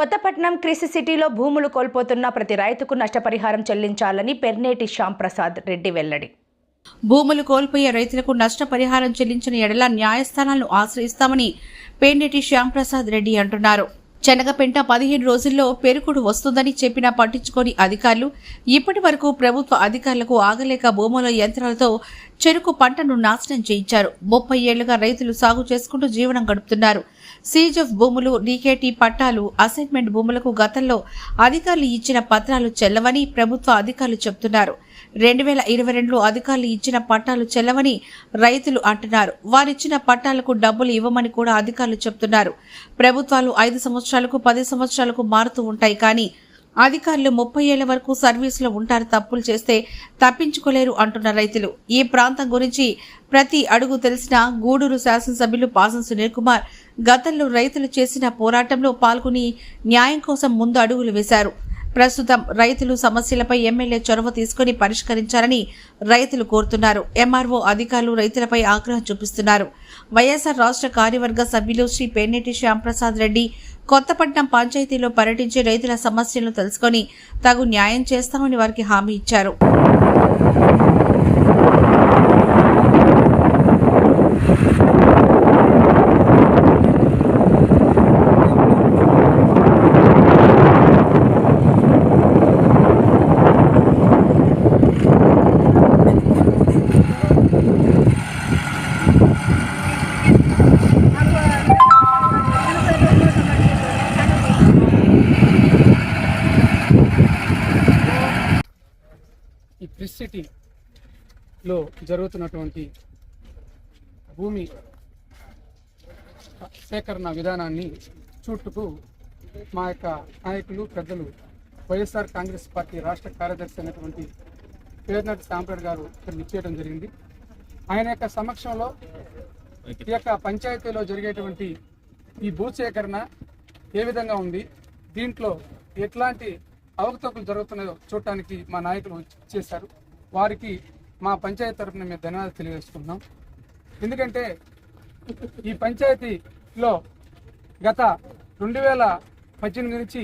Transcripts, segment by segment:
కొత్తపట్నం క్రిసి సిటీలో భూములు కోల్పోతున్న ప్రతి రైతుకు నష్టపరిహారం చెల్లించాలని పెర్నేటి శ్యాంప్రసాద్ రెడ్డి వెల్లడి. భూములు కోల్పోయే రైతులకు నష్టపరిహారం చెల్లించిన ఎడల న్యాయస్థానాలను ఆశ్రయిస్తామని పెర్నేటి శ్యాంప్రసాద్ రెడ్డి అంటున్నారు. చెనగపెంట పదిహేను రోజుల్లో పెరుగుడు వస్తుందని చెప్పినా పట్టించుకోని అధికారులు ఇప్పటి వరకు ప్రభుత్వ అధికారులకు ఆగలేక భూముల యంత్రాలతో చెరుకు పంటను నాశనం చేయించారు. ముప్పై ఏళ్ళుగా రైతులు సాగు చేసుకుంటూ జీవనం గడుపుతున్నారు. సీజెఫ్ భూములు డీకేటీ పట్టాలు అసైన్మెంట్ భూములకు గతంలో అధికారులు ఇచ్చిన పత్రాలు చెల్లవని ప్రభుత్వ అధికారులు చెబుతున్నారు రెండు వేల ఇరవై రెండులో అధికారులు ఇచ్చిన పట్టాలు చెల్లవని రైతులు అంటున్నారు. వారిచ్చిన పట్టాలకు డబ్బులు ఇవ్వమని కూడా అధికారులు చెబుతున్నారు ప్రభుత్వాలు ఐదు సంవత్సరాలకు పది సంవత్సరాలకు మారుతూ ఉంటాయి కానీ అధికారులు ముప్పై ఏళ్ళ వరకు సర్వీసులో ఉంటారు తప్పులు చేస్తే తప్పించుకోలేరు అంటున్న రైతులు. ఈ ప్రాంతం గురించి ప్రతి అడుగు తెలిసిన గూడూరు శాసనసభ్యులు పాసం సునీల్ కుమార్ గతంలో రైతులు చేసిన పోరాటంలో పాల్గొని న్యాయం కోసం ముందు అడుగులు వేశారు. ప్రస్తుతం రైతులు సమస్యలపై ఎమ్మెల్యే చొరవ తీసుకుని పరిష్కరించాలని రైతులు కోరుతున్నారు. ఎంఆర్ఓ అధికారులు రైతులపై ఆగ్రహం చూపిస్తున్నారు. వైఎస్ఆర్ రాష్ట్ర కార్యవర్గ సభ్యులు శ్రీ పేర్నేటి శ్యాంప్రసాద్ రెడ్డి కొత్తపట్నం పంచాయతీలో పర్యటించి రైతుల సమస్యలను తెలుసుకొని తగు న్యాయం చేస్తామని వారికి హామీ ఇచ్చారు ఈ ప్రిస్ సిటీలో జరుగుతున్నటువంటి భూమి సేకరణ విధానాన్ని చూట్టుకు మా యొక్క నాయకులు పెద్దలు వైఎస్ఆర్ కాంగ్రెస్ పార్టీ రాష్ట్ర కార్యదర్శి అయినటువంటి పేర్నటి సాంప్రడ్ గారు ఇక్కడ నిచ్చేయడం జరిగింది. ఆయన యొక్క సమక్షంలో ఈ యొక్క పంచాయతీలో జరిగేటువంటి ఈ భూ సేకరణ ఏ విధంగా ఉంది? దీంట్లో ఎట్లాంటి అవకతవకలు జరుగుతున్నాయో చూడటానికి మా నాయకులు చేశారు. వారికి మా పంచాయతీ తరఫున మేము ధన్యవాదాలు తెలియజేసుకుంటున్నాం. ఎందుకంటే ఈ పంచాయతీలో గత రెండు వేల పద్దెనిమిది నుంచి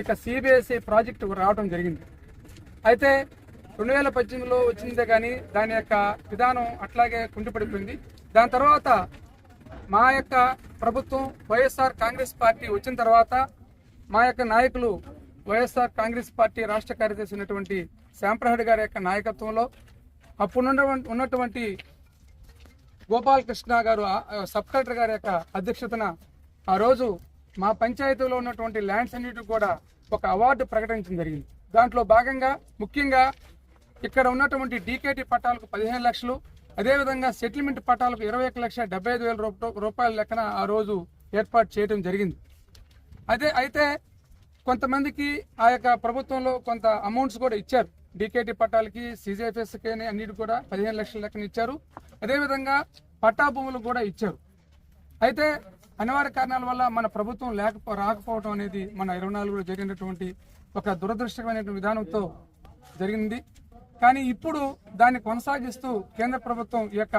ఇక సిబిఎస్ఈ ప్రాజెక్టు రావడం జరిగింది. అయితే రెండు వేల పద్దెనిమిదిలో వచ్చిందే కానీ దాని యొక్క విధానం అట్లాగే కుంటిపడిపోయింది. దాని తర్వాత మా యొక్క ప్రభుత్వం వైఎస్ఆర్ కాంగ్రెస్ పార్టీ వచ్చిన తర్వాత మా యొక్క నాయకులు వైఎస్ఆర్ కాంగ్రెస్ పార్టీ రాష్ట్ర కార్యదర్శి ఉన్నటువంటి శ్యాంప్రహడ్ గారి యొక్క నాయకత్వంలో అప్పుడు ఉన్నటువంటి- గోపాలకృష్ణ గారు సబ్ కలెక్టర్ గారి యొక్క అధ్యక్షతన ఆ రోజు మా పంచాయతీలో ఉన్నటువంటి ల్యాండ్స్ అన్నిటికి కూడా ఒక అవార్డు ప్రకటించడం జరిగింది. దాంట్లో భాగంగా ముఖ్యంగా ఇక్కడ ఉన్నటువంటి డీకేటీ పట్టాలకు పదిహేను లక్షలు అదేవిధంగా సెటిల్మెంట్ పట్టాలకు ఇరవై ఒక లక్ష డెబ్బై ఐదు వేల రూపాయల లెక్కన ఆ రోజు ఏర్పాటు చేయడం జరిగింది. అదే అయితే కొంతమందికి ఆ యొక్క ప్రభుత్వంలో కొంత అమౌంట్స్ కూడా ఇచ్చారు. డీకేటీ పట్టాలకి సిజేఎఫ్ఎస్కి అన్నిటి కూడా పదిహేను లక్షల లెక్కన ఇచ్చారు. అదేవిధంగా పట్టా భూములు కూడా ఇచ్చారు. అయితే అనివార్య కారణాల వల్ల మన ప్రభుత్వం లేకపో రాకపోవడం అనేది మన ఇరవై నాలుగులో జరిగినటువంటి ఒక దురదృష్టమైనటువంటి విధానంతో జరిగింది. కానీ ఇప్పుడు దాన్ని కొనసాగిస్తూ కేంద్ర ప్రభుత్వం ఈ యొక్క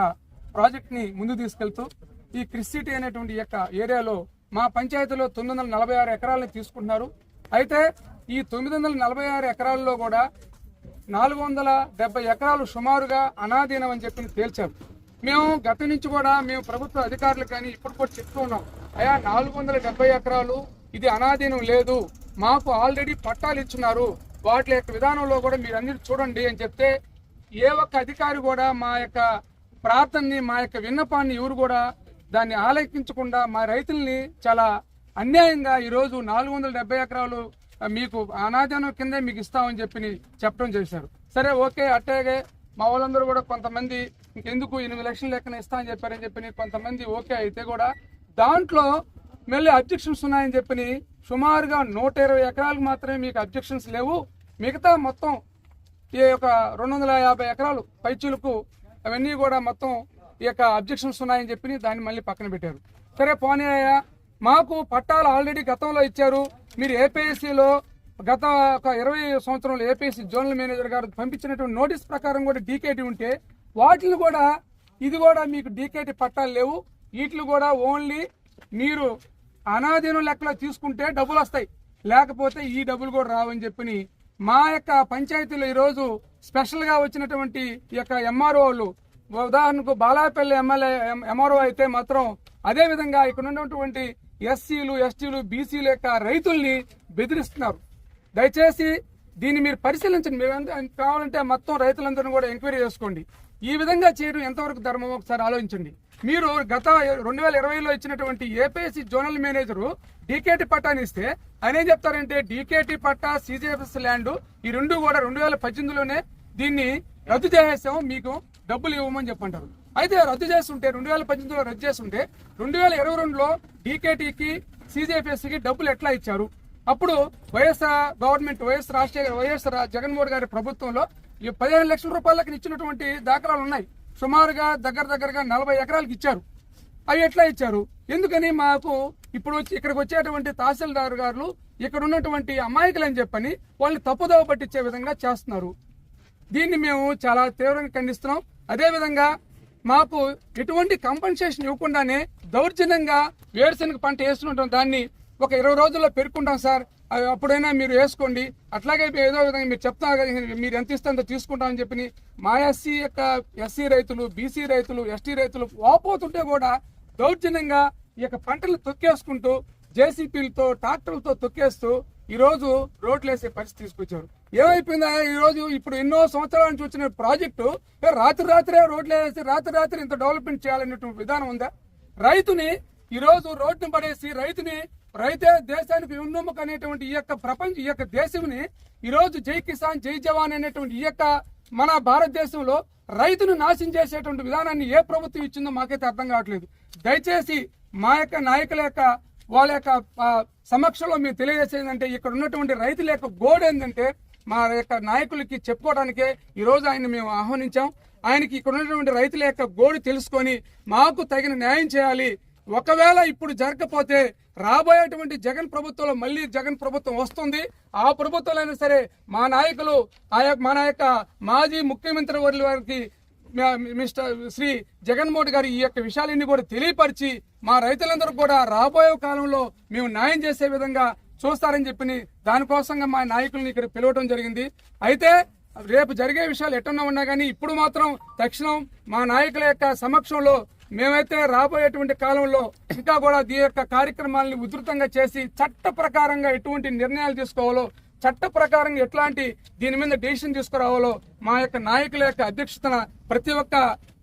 ప్రాజెక్ట్ని ముందు తీసుకెళ్తూ ఈ క్రిస్సిటీ అనేటువంటి యొక్క ఏరియాలో మా పంచాయతీలో తొమ్మిది వందల నలభై ఆరు ఎకరాలను తీసుకుంటున్నారు. అయితే ఈ తొమ్మిది వందల నలభై ఆరు ఎకరాల్లో కూడా నాలుగు వందల డెబ్బై ఎకరాలు సుమారుగా అనాధీనం అని చెప్పి తేల్చారు మేము గత నుంచి కూడా మేము ప్రభుత్వ అధికారులు కానీ ఇప్పుడు కూడా చెప్తూ ఉన్నాం. అయా నాలుగు వందల డెబ్బై ఎకరాలు ఇది అనాధీనం లేదు. మాకు ఆల్రెడీ పట్టాలు ఇచ్చున్నారు వాటి యొక్క విధానంలో కూడా మీరు అన్ని చూడండి అని చెప్తే ఏ ఒక్క అధికారి కూడా మా యొక్క ప్రార్థనని మా యొక్క విన్నపాన్ని ఎవరు కూడా దాన్ని ఆలకించకుండా మా రైతుల్ని చాలా అన్యాయంగా ఈరోజు నాలుగు వందల డెబ్బై ఎకరాలు మీకు అనాదనం కిందే మీకు ఇస్తామని చెప్పి చెప్పడం చేశారు. సరే ఓకే అట్టాగే మా వాళ్ళందరూ కూడా కొంతమంది ఇంకెందుకు ఎనిమిది లక్షలు లెక్కన ఇస్తామని చెప్పారని చెప్పి కొంతమంది ఓకే అయితే కూడా దాంట్లో మళ్ళీ అబ్జెక్షన్స్ ఉన్నాయని చెప్పి సుమారుగా నూట ఇరవై ఎకరాలకు మాత్రమే మీకు అబ్జెక్షన్స్ లేవు. మిగతా మొత్తం ఈ యొక్క రెండు వందల యాభై ఎకరాలు పైచీలకు అవన్నీ కూడా మొత్తం ఈ యొక్క అబ్జెక్షన్స్ ఉన్నాయని చెప్పి దాన్ని మళ్ళీ పక్కన పెట్టారు. సరే పోనీ అయ్యా మాకు పట్టాలు ఆల్రెడీ గతంలో ఇచ్చారు. మీరు ఏపీఎస్సీలో గత ఒక ఇరవై సంవత్సరంలో ఏపీఎస్సీ జోనల్ మేనేజర్ గారు పంపించినటువంటి నోటీస్ ప్రకారం కూడా డీకేటీ ఉంటే వాటిని కూడా ఇది కూడా మీకు డీకేటీ పట్టాలు లేవు. వీటిని కూడా ఓన్లీ మీరు అనాధీనం లెక్కలో తీసుకుంటే డబ్బులు వస్తాయి. లేకపోతే ఈ డబ్బులు కూడా రావని చెప్పి మా యొక్క పంచాయతీలో ఈరోజు స్పెషల్గా వచ్చినటువంటి ఈ యొక్క ఎంఆర్ఓలు ఉదాహరణకు బాలాపల్లి ఎమ్మెల్యే ఎంఆర్ఓ అయితే మాత్రం అదే విధంగా ఇక్కడ ఉన్నటువంటి ఎస్సీలు ఎస్టీలు బీసీలు యొక్క రైతుల్ని బెదిరిస్తున్నారు. దయచేసి దీన్ని మీరు పరిశీలించండి. మీరు ఎంత- కావాలంటే మొత్తం రైతులందరినీ కూడా ఎంక్వైరీ చేసుకోండి. ఈ విధంగా చేయడం ఎంతవరకు ధర్మం ఒకసారి ఆలోచించండి. మీరు గత రెండు వేల ఇరవైలో ఇచ్చినటువంటి ఏపీఎస్సీ జోనల్ మేనేజరు డీకేటీ పట్టాని ఇస్తే ఆయన ఏం చెప్తారంటే డీకేటీ పట్టా సీజీఎఫ్ఎస్ ల్యాండ్ ఈ రెండు కూడా రెండు వేల పద్దెనిమిదిలోనే దీన్ని రద్దు చేసేసాము మీకు డబ్బులు ఇవ్వమని చెప్పంటారు. అయితే రద్దు చేస్తుంటే రెండు వేల పద్దెనిమిదిలో రద్దు చేస్తుంటే రెండు వేల ఇరవై రెండులో డీకేటీకి సీజేపీఎస్సీకి డబ్బులు ఎట్లా ఇచ్చారు? అప్పుడు YSR government YS Rajasekhara YS Jaganmohan గారి ప్రభుత్వంలో ఈ పదిహేను లక్షల రూపాయలకి ఇచ్చినటువంటి దాఖలాలు ఉన్నాయి. సుమారుగా దగ్గర దగ్గరగా నలభై ఎకరాలకు ఇచ్చారు. అవి ఎట్లా ఇచ్చారు? ఎందుకని మాకు ఇప్పుడు వచ్చి ఇక్కడికి వచ్చేటువంటి తహసీల్దార్ గారు ఇక్కడ ఉన్నటువంటి అమాయకులు అని చెప్పని వాళ్ళని తప్పుదోవ పట్టించే విధంగా చేస్తున్నారు. దీన్ని మేము చాలా తీవ్రంగా ఖండిస్తున్నాం. అదేవిధంగా మాకు ఎటువంటి కంపెన్సేషన్ ఇవ్వకుండానే దౌర్జన్యంగా వేరుశనగ పంట వేస్తుంటాం దాన్ని ఒక ఇరవై రోజుల్లో పెరుక్కుంటాం సార్. అది అప్పుడైనా మీరు వేసుకోండి. అట్లాగే ఏదో విధంగా మీరు చెప్తున్నారు కదా మీరు ఎంత ఇస్తే అంత తీసుకుంటామని చెప్పి మా ఎస్సీ యొక్క ఎస్సీ రైతులు బీసీ రైతులు ఎస్టీ రైతులు వాపోతుంటే కూడా దౌర్జన్యంగా ఈ యొక్క పంటలు తొక్కేసుకుంటూ జేసీపీలతో ట్రాక్టర్లతో తొక్కేస్తూ ఈరోజు రోడ్లు వేసే పరిస్థితి తీసుకొచ్చారు. ఏమైపోయిందా? ఈ రోజు ఇప్పుడు ఎన్నో సంవత్సరాల నుంచి వచ్చిన ప్రాజెక్టు రాత్రి రాత్రే రోడ్లు వేసి రాత్రి రాత్రి ఇంత డెవలప్మెంట్ చేయాలనేటువంటి విధానం ఉందా? రైతుని ఈరోజు రోడ్ను రోడ్డును పడేసి రైతుని రైతే దేశానికి వెన్నెముక అనేటువంటి ఈ యొక్క ప్రపంచ ఈ యొక్క దేశంని ఈరోజు జై కిసాన్ జై జవాన్ అనేటువంటి ఈ యొక్క మన భారతదేశంలో రైతును నాశనం చేసేటువంటి విధానాన్ని ఏ ప్రభుత్వం ఇచ్చిందో మాకైతే అర్థం కావట్లేదు. దయచేసి మా యొక్క నాయకుల యొక్క వాళ్ళ యొక్క సమక్షంలో మేము తెలియజేసేది అంటే ఇక్కడ ఉన్నటువంటి రైతుల యొక్క గోడ ఏంటంటే మా యొక్క నాయకులకి చెప్పుకోవడానికే ఈ రోజు ఆయన మేము ఆహ్వానించాం. ఆయనకి ఇక్కడ ఉన్నటువంటి రైతుల యొక్క గోడు తెలుసుకొని మాకు తగిన న్యాయం చేయాలి. ఒకవేళ ఇప్పుడు జరగకపోతే రాబోయేటువంటి జగన్ ప్రభుత్వంలో మళ్ళీ జగన్ ప్రభుత్వం వస్తుంది. ఆ ప్రభుత్వంలో అయినా సరే మా నాయకులు ఆ యొక్క మన యొక్క మాజీ ముఖ్యమంత్రి వారి వారికి మిస్టర్ శ్రీ జగన్మోహన్ గారు ఈ యొక్క విషయాలన్నీ కూడా తెలియపరిచి మా రైతులందరూ కూడా రాబోయే కాలంలో మేము న్యాయం చేసే విధంగా చూస్తారని చెప్పి దానికోసంగా మా నాయకుల్ని ఇక్కడ పిలవడం జరిగింది. అయితే రేపు జరిగే విషయాలు ఎట్టున్నా ఉన్నా కానీ ఇప్పుడు మాత్రం తక్షణం మా నాయకుల యొక్క సమక్షంలో మేమైతే రాబోయేటువంటి కాలంలో ఇంకా కూడా ఈ యొక్క కార్యక్రమాలని ఉధృతంగా చేసి చట్ట ప్రకారంగా ఎటువంటి నిర్ణయాలు తీసుకోవాలో చట్ట ప్రకారంగా ఎట్లాంటి దీని మీద డెసిషన్ తీసుకురావాలో మా యొక్క నాయకుల యొక్క అధ్యక్షతన ప్రతి ఒక్క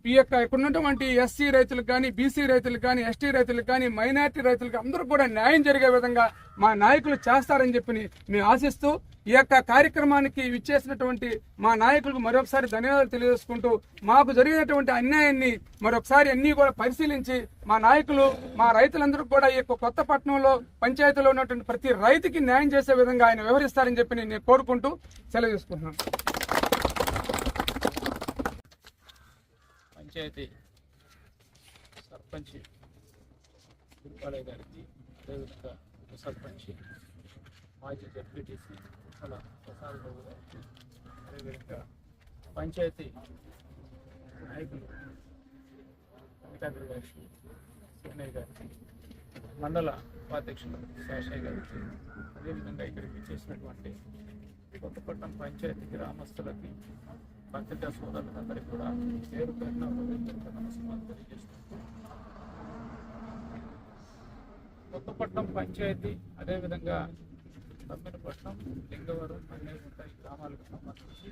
ఈ యొక్క ఇక్కడ ఉన్నటువంటి ఎస్సీ రైతులకు కానీ బీసీ రైతులకు కానీ ఎస్టీ రైతులకు కానీ మైనారిటీ రైతులకు అందరూ కూడా న్యాయం జరిగే విధంగా మా నాయకులు చేస్తారని చెప్పి మేము ఆశిస్తూ ఈ యొక్క కార్యక్రమానికి ఇచ్చేసినటువంటి మా నాయకులకు మరొకసారి ధన్యవాదాలు తెలియజేసుకుంటూ మాకు జరిగినటువంటి అన్యాయాన్ని మరొకసారి అన్ని కూడా పరిశీలించి మా నాయకులు మా రైతులందరూ కూడా ఈ యొక్క కొత్త పట్టణంలో పంచాయతీలో ఉన్నటువంటి ప్రతి రైతుకి న్యాయం చేసే విధంగా ఆయన వ్యవహరిస్తారని చెప్పి నేను కోరుకుంటూ సెలవు చేసుకుంటున్నాను పంచాయతీ సర్పంచ్ గురుపాలయ్య గారికి అదేవిధంగా ఉప సర్పంచ్ మాజీ జడ్పీటీసీ అలా ప్రసాద్ బాబు గారికి అదేవిధంగా పంచాయతీ నాయకులు వెంకటాద్రి గారికి సోనయ్య గారికి మండల ఉపాధ్యక్షులు శేషయ్య గారికి అదేవిధంగా ఇక్కడికి చేసినటువంటి కొత్తపట్నం పంచాయతీ గ్రామస్తులకి పత్రికా సోదరులందరికీ కూడా పేరు పేరున కొత్తపట్నం పంచాయతీ అదేవిధంగా తమ్మినపట్నం లింగవరం మన్నేగుంట ఈ గ్రామాలకు సంబంధించి.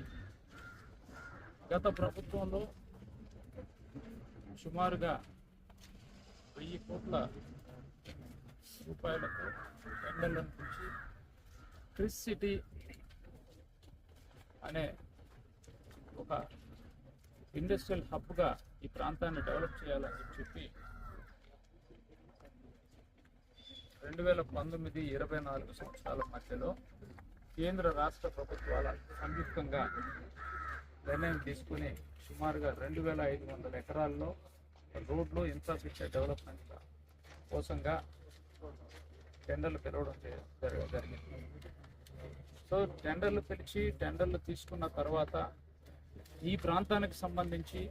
గత ప్రభుత్వంలో సుమారుగా వెయ్యి కోట్ల రూపాయలకు టెండర్లను నుంచి క్రిస్ సిటీ అనే ఒక ఇండస్ట్రియల్ హబ్గా ఈ ప్రాంతాన్ని డెవలప్ చేయాలని చెప్పి రెండు వేల పంతొమ్మిది ఇరవై నాలుగు సంవత్సరాల మధ్యలో కేంద్ర రాష్ట్ర ప్రభుత్వాల సంయుక్తంగా నిర్ణయం తీసుకుని సుమారుగా రెండు వేల ఐదు వందల ఎకరాల్లో రోడ్లు ఇన్ఫ్రాస్ట్రక్చర్ డెవలప్మెంట్ కోసంగా టెండర్లు పిలవడం జరగ- జరిగింది. సో టెండర్లు పిలిచి టెండర్లు తీసుకున్న తర్వాత ఈ ప్రాంతానికి సంబంధించి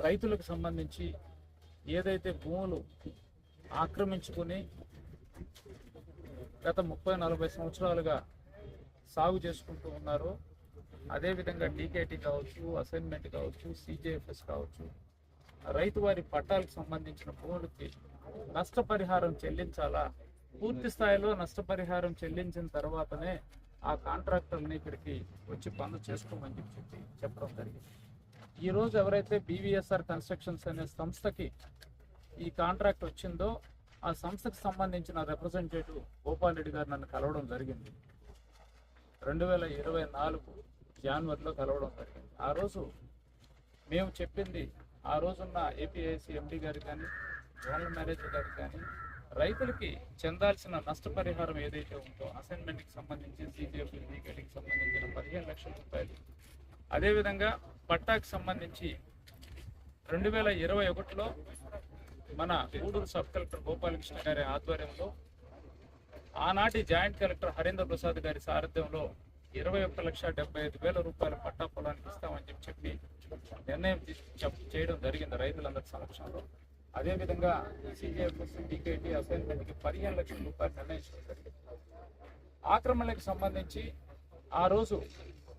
రైతులకు సంబంధించి ఏదైతే భూములు ఆక్రమించుకొని గత ముప్పై నలభై సంవత్సరాలుగా సాగు చేసుకుంటూ ఉన్నారో అదేవిధంగా డీకేటీ కావచ్చు అసైన్మెంట్ కావచ్చు సిజేఎఫ్ఎస్ కావచ్చు రైతు వారి పట్టాలకు సంబంధించిన భూములకి నష్టపరిహారం చెల్లించాలా? పూర్తి స్థాయిలో నష్టపరిహారం చెల్లించిన తర్వాతనే ఆ కాంట్రాక్టర్ని ఇక్కడికి వచ్చి పనులు చేసుకోమని చెప్పి చెప్పడం జరిగింది. ఈరోజు ఎవరైతే బీవీఎస్ఆర్ కన్స్ట్రక్షన్స్ అనే సంస్థకి ఈ కాంట్రాక్ట్ వచ్చిందో ఆ సంస్థకు సంబంధించిన రిప్రజెంటేటివ్ గోపాల్ రెడ్డి గారు నన్ను కలవడం జరిగింది. రెండు వేల ఇరవై నాలుగు జనవరిలో కలవడం జరిగింది. ఆ రోజు మేము చెప్పింది ఆ రోజున్న ఏపీఐసి ఎండి గారు కానీ జనరల్ మేనేజర్ గారు కానీ రైతులకి చెందాల్సిన నష్టపరిహారం ఏదైతే ఉందో అసైన్మెంట్కి సంబంధించి సీజీఎఫ్కి సంబంధించిన పదిహేను లక్షల రూపాయలు. అదేవిధంగా పట్టాకి సంబంధించి రెండు వేల ఇరవై ఒకటిలో మన గూడూరు సబ్ కలెక్టర్ గోపాలకృష్ణ గారి ఆధ్వర్యంలో ఆనాటి జాయింట్ కలెక్టర్ హరేంద్ర ప్రసాద్ గారి సారథ్యంలో ఇరవై ఒక్క లక్ష డెబ్బై ఐదు వేల రూపాయల పట్టా పొలానికి ఇస్తామని చెప్పి చెప్పి నిర్ణయం చేయడం జరిగింది రైతులందరి సమక్షంలో. అదేవిధంగా సిజిఎఫ్ఎస్ డికేటి అసైన్మెంట్కి పదిహేను లక్షల రూపాయలు నిర్ణయించడం జరిగింది. ఆక్రమణలకు సంబంధించి ఆ రోజు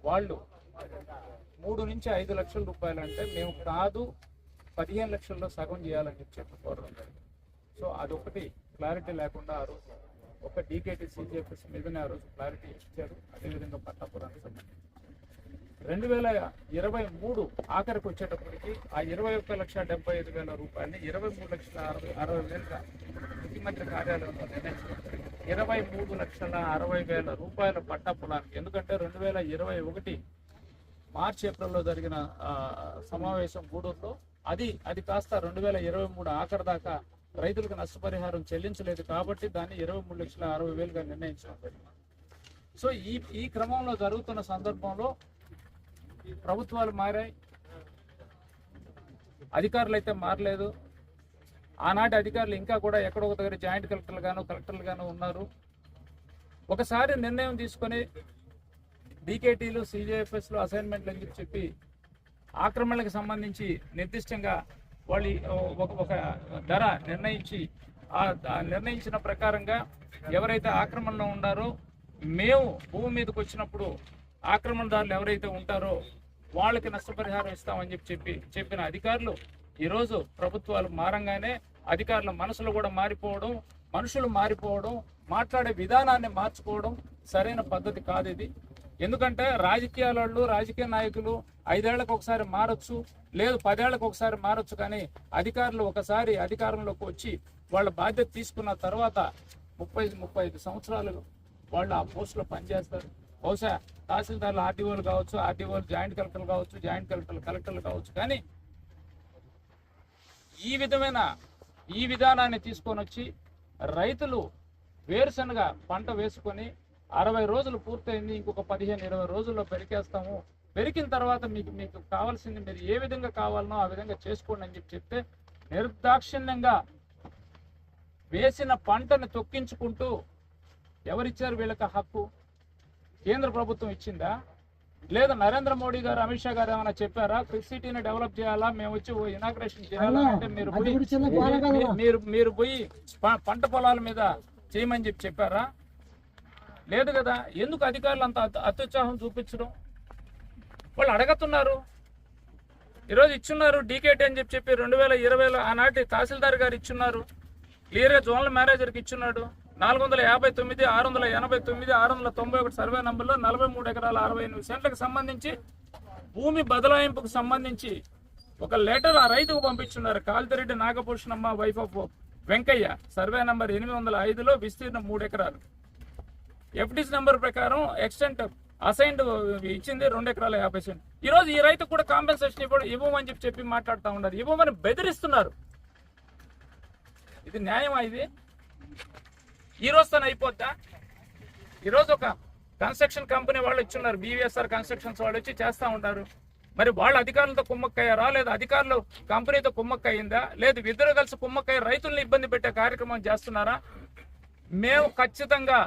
వాళ్ళు మూడు నుంచి ఐదు లక్షల రూపాయలు అంటే మేము కాదు పదిహేను లక్షల్లో సగం చేయాలని చెప్పి చెప్పి కోరడం జరిగింది. సో అదొకటి క్లారిటీ లేకుండా ఆ రోజు ఒక డీకేటీ సీజీఎఫ్ఎస్ మీదనే ఆ రోజు క్లారిటీ ఇచ్చారు. అదేవిధంగా పట్టాపురానికి సంబంధించి. రెండు వేల ఇరవై మూడు ఆఖరికి వచ్చేటప్పటికి ఆ ఇరవై ఒక్క లక్ష డెబ్బై ఐదు వేల రూపాయలని ఇరవై మూడు లక్షల అరవై అరవై వేలుగా ముఖ్యమంత్రి కార్యాలయంలో నిర్ణయించడం ఇరవై మూడు లక్షల అరవై వేల రూపాయల పట్టా పొలానికి ఎందుకంటే రెండు వేల ఇరవై ఒకటి మార్చ్ ఏప్రిల్లో జరిగిన సమావేశం గూడూరులో అది అది కాస్త రెండు వేల ఇరవై మూడు ఆఖరి దాకా రైతులకు నష్టపరిహారం చెల్లించలేదు కాబట్టి దాన్ని ఇరవై మూడు లక్షల అరవై వేలుగా నిర్ణయించడం జరిగింది. సో ఈ ఈ క్రమంలో జరుగుతున్న సందర్భంలో ప్రభుత్వాలు మారాయి. అధికారులు అయితే మారలేదు. ఆనాటి అధికారులు ఇంకా కూడా ఎక్కడో దగ్గర జాయింట్ కలెక్టర్లు గాను కలెక్టర్లు గాను ఉన్నారు. ఒకసారి నిర్ణయం తీసుకొని డీకేటీలు సిజేఎఫ్ఎస్లు అసైన్మెంట్లు అని చెప్పి ఆక్రమణలకు సంబంధించి నిర్దిష్టంగా వాళ్ళు ఒక ఒక ధర నిర్ణయించి ఆ నిర్ణయించిన ప్రకారంగా ఎవరైతే ఆక్రమణలో ఉన్నారో మేము భూమి మీదకి వచ్చినప్పుడు ఆక్రమణదారులు ఎవరైతే ఉంటారో వాళ్ళకి నష్టపరిహారం ఇస్తామని చెప్పి చెప్పి చెప్పిన అధికారులు ఈరోజు ప్రభుత్వాలు మారంగానే అధికారుల మనసులు కూడా మారిపోవడం మనుషులు మారిపోవడం మాట్లాడే విధానాన్ని మార్చుకోవడం సరైన పద్ధతి కాదు ఇది. ఎందుకంటే రాజకీయాలలో రాజకీయ నాయకులు ఐదేళ్ళకు ఒకసారి మారచ్చు లేదు పదేళ్ళకు ఒకసారి మారొచ్చు కానీ అధికారులు ఒకసారి అధికారంలోకి వచ్చి వాళ్ళ బాధ్యత తీసుకున్న తర్వాత ముప్పై ముప్పై ఐదు సంవత్సరాలు వాళ్ళు ఆ పోస్టులో పనిచేస్తారు. బహుశా తహసీల్దార్లు ఆర్డీఓలు కావచ్చు ఆర్డీఓలు జాయింట్ కలెక్టర్లు కావచ్చు జాయింట్ కలెక్టర్లు కలెక్టర్లు కావచ్చు కానీ ఈ విధమైన ఈ విధానాన్ని తీసుకొని వచ్చి రైతులు వేరుశనగ పంట వేసుకొని అరవై రోజులు పూర్తయింది ఇంకొక పదిహేను ఇరవై రోజుల్లో పెరికేస్తాము. పెరికిన తర్వాత మీకు మీకు కావాల్సింది మీరు ఏ విధంగా కావాలనో ఆ విధంగా చేసుకోండి అని చెప్పి చెప్తే నిర్దాక్షిణ్యంగా వేసిన పంటను తొక్కించుకుంటూ ఎవరిచ్చారు వీళ్ళకి హక్కు? కేంద్ర ప్రభుత్వం ఇచ్చిందా? లేదా నరేంద్ర మోడీ గారు అమిత్ షా గారు ఏమైనా చెప్పారా? క్రిక్ సిటీని డెవలప్ చేయాలా? మేము వచ్చి ఇనాగ్రేషన్ చేయాలా? అంటే మీరు పోయి మీరు మీరు పోయి పంట పొలాల మీద చేయమని చెప్పి చెప్పారా? లేదు కదా. ఎందుకు అధికారులు అంత అత్యు- అత్యుత్సాహం చూపించడం? వాళ్ళు అడగతున్నారు. ఈరోజు ఇచ్చున్నారు డీకేటీ అని చెప్పి చెప్పి రెండు వేల ఇరవైలో ఆనాటి తహసీల్దార్ గారు ఇచ్చున్నారు. క్లియర్గా జోనల్ మేనేజర్కి ఇచ్చున్నాడు. నాలుగు వందల యాభై తొమ్మిది ఆరు వందల ఎనభై తొమ్మిది ఆరు వందల తొంభై ఒకటి సర్వే నంబర్లో నలభై మూడు ఎకరాల అరవై ఎనిమిది సెంట్లకు సంబంధించి భూమి బదలాయింపుకు సంబంధించి ఒక లెటర్ ఆ రైతుకు పంపించున్నారు. Kalthireddy Nagabhushanamma wife of Venkayya. Survey number ఎనిమిది వందల ఐదులో విస్తీర్ణం మూడు ఎకరాలు. ఎఫ్డిస్ నంబర్ ప్రకారం ఎక్స్టెంట్ అసైన్డ్ ఇచ్చింది రెండు ఎకరాల యాభై సెంట్. ఈరోజు ఈ రైతు కూడా కాంపెన్సేషన్ ఇవ్వడం ఇవ్వమని చెప్పి చెప్పి మాట్లాడుతూ ఉన్నారు. ఇవ్వమని బెదిరిస్తున్నారు. ఇది న్యాయమా ఇది? ఈ రోజు అయిపోద్దా? ఈరోజు ఒక కన్స్ట్రక్షన్ కంపెనీ వాళ్ళు ఇచ్చున్నారు బీవీఎస్ఆర్ కన్స్ట్రక్షన్స్ వాళ్ళు వచ్చి చేస్తూ ఉంటారు మరి వాళ్ళ అధికారులతో కుమ్మక్కయ్యారా? లేదా అధికారులు కంపెనీతో కుమ్మక్కయ్యిందా? లేదు ఇద్దరు కలిసి కుమ్మక్కయ్య రైతుల్ని ఇబ్బంది పెట్టే కార్యక్రమం చేస్తున్నారా? మేము ఖచ్చితంగా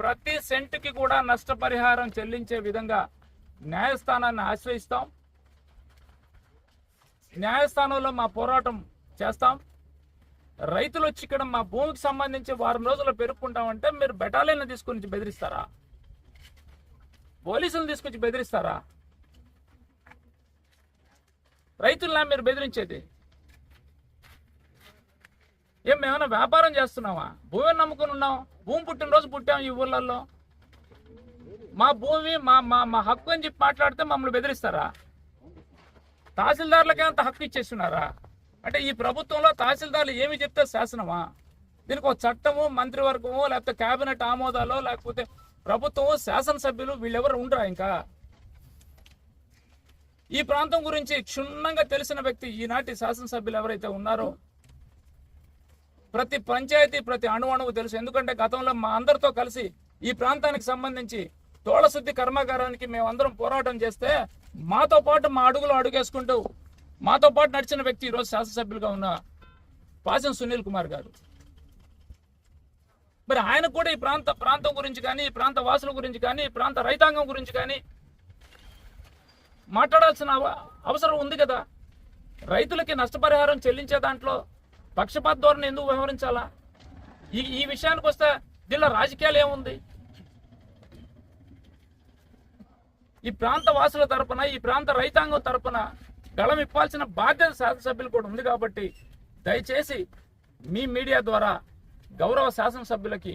ప్రతి సెంటుకి కూడా నష్టపరిహారం చెల్లించే విధంగా న్యాయస్థానాన్ని ఆశ్రయిస్తాం. న్యాయస్థానంలో మా పోరాటం చేస్తాం. రైతులు వచ్చి ఇక్కడ మా భూమికి సంబంధించి వారం రోజుల్లో పెరుక్కుంటామంటే మీరు బెటాలియన్లు తీసుకొని బెదిరిస్తారా? పోలీసులు తీసుకొచ్చి బెదిరిస్తారా? రైతులనా మీరు బెదిరించేది? ఏం మేమైనా వ్యాపారం చేస్తున్నావా? భూమిని నమ్ముకుని ఉన్నాం. భూమి పుట్టినరోజు పుట్టాం ఈ ఊళ్ళల్లో మా భూమి మా మా మా హక్కు అని చెప్పి మాట్లాడితే మమ్మల్ని బెదిరిస్తారా? తహసీల్దార్లకే అంత హక్కు ఇచ్చేస్తున్నారా? అంటే ఈ ప్రభుత్వంలో తహసీల్దార్లు ఏమి చెప్తే శాసనమా? దీనికి ఒక చట్టము మంత్రివర్గము లేకపోతే కేబినెట్ ఆమోదాలు లేకపోతే ప్రభుత్వము శాసనసభ్యులు వీళ్ళెవరు ఉండరా ఇంకా? ఈ ప్రాంతం గురించి క్షుణ్ణంగా తెలిసిన వ్యక్తి ఈనాటి శాసనసభ్యులు ఎవరైతే ఉన్నారో ప్రతి పంచాయతీ ప్రతి అణువణువు తెలుసు. ఎందుకంటే గతంలో మా అందరితో కలిసి ఈ ప్రాంతానికి సంబంధించి తోళశుద్ధి కర్మాగారానికి మేమందరం పోరాటం చేస్తే మాతో పాటు మా అడుగులు అడుగేసుకుంటూ మాతో పాటు నడిచిన వ్యక్తి ఈరోజు శాసనసభ్యులుగా ఉన్న పాసం సునీల్ కుమార్ గారు. మరి ఆయన కూడా ఈ ప్రాంత ప్రాంతం గురించి కానీ ఈ ప్రాంత వాసుల గురించి కానీ ఈ ప్రాంత రైతాంగం గురించి కానీ మాట్లాడాల్సిన అవసరం ఉంది కదా? రైతులకి నష్టపరిహారం చెల్లించే దాంట్లో పక్షపాత ధోరణి ఎందుకు వ్యవహరించాలా? ఈ ఈ విషయానికి వస్తే దీనిలో రాజకీయాలు ఏముంది? ఈ ప్రాంత వాసుల తరపున ఈ ప్రాంత రైతాంగం తరపున గళం ఇప్పాల్సిన బాధ్యత శాసనసభ్యులు కూడా ఉంది కాబట్టి దయచేసి మీ మీడియా ద్వారా గౌరవ శాసనసభ్యులకి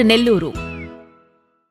నెల్లూరు